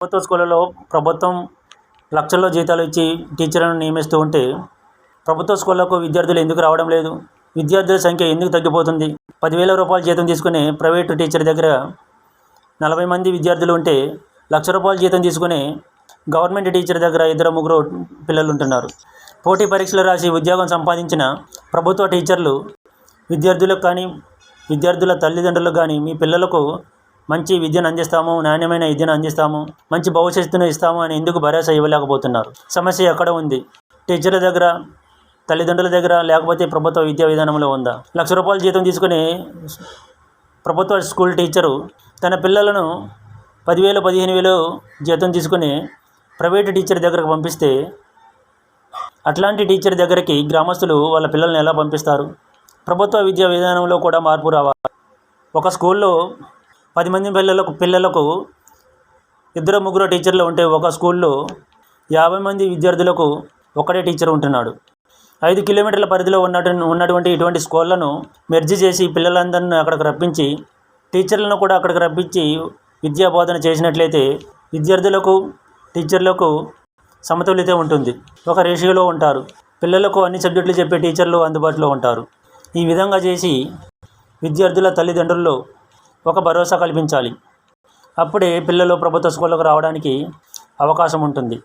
ప్రభుత్వ స్కూళ్ళలో ప్రభుత్వం లక్షల్లో జీతాలు ఇచ్చి టీచర్లను నియమిస్తూ ఉంటే ప్రభుత్వ స్కూళ్ళకు విద్యార్థులు ఎందుకు రావడం లేదు? విద్యార్థుల సంఖ్య ఎందుకు తగ్గిపోతుంది? పదివేల రూపాయల జీతం తీసుకుని ప్రైవేటు టీచర్ దగ్గర నలభై మంది విద్యార్థులు ఉంటే లక్ష రూపాయల జీతం తీసుకుని గవర్నమెంట్ టీచర్ దగ్గర ఇద్దరు ముగ్గురు పిల్లలు ఉంటున్నారు పోటీ పరీక్షలు రాసి ఉద్యోగం సంపాదించిన ప్రభుత్వ టీచర్లు విద్యార్థులకు కానీ విద్యార్థుల తల్లిదండ్రులకు కానీ మీ పిల్లలకు మంచి విద్యను అందిస్తాము నాణ్యమైన విద్యను అందిస్తాము మంచి భవిష్యత్తును ఇస్తాము అని ఎందుకు భరోసా ఇవ్వలేకపోతున్నారు? సమస్య ఎక్కడ ఉంది? టీచర్ల దగ్గర తల్లిదండ్రుల దగ్గర లేకపోతే ప్రభుత్వ విద్యా విధానంలో ఉందా? లక్ష రూపాయల జీతం తీసుకుని ప్రభుత్వ స్కూల్ టీచరు తన పిల్లలను పదివేలు పదిహేను వేలు జీతం తీసుకుని ప్రైవేట్ టీచర్ దగ్గరకు పంపిస్తే అట్లాంటి టీచర్ దగ్గరికి గ్రామస్తులు వాళ్ళ పిల్లల్ని ఎలా పంపిస్తారు? ప్రభుత్వ విద్యా విధానంలో కూడా మార్పు రావాలి. ఒక స్కూల్లో పది మంది పిల్లలకు పిల్లలకు ఇద్దరు ముగ్గురు టీచర్లు ఉంటే ఒక స్కూల్లో యాభై మంది విద్యార్థులకు ఒకటే టీచర్ ఉంటున్నాడు. ఐదు కిలోమీటర్ల పరిధిలో ఉన్నటు ఉన్నటువంటి ఇటువంటి స్కూళ్ళను మెర్జి చేసి పిల్లలందరిని అక్కడికి రప్పించి టీచర్లను కూడా అక్కడికి రప్పించి విద్యా బోధన చేసినట్లయితే విద్యార్థులకు టీచర్లకు సమతుల్యత ఉంటుంది. ఒక రేషియోలో ఉంటారు. పిల్లలకు అన్ని సబ్జెక్టులు చెప్పే టీచర్లు అందుబాటులో ఉంటారు. ఈ విధంగా చేసి విద్యార్థుల తల్లిదండ్రుల్లో ఒక భరోసా కల్పించాలి. అప్పుడే పిల్లలు ప్రభుత్వ స్కూళ్ళకు రావడానికి అవకాశం ఉంటుంది.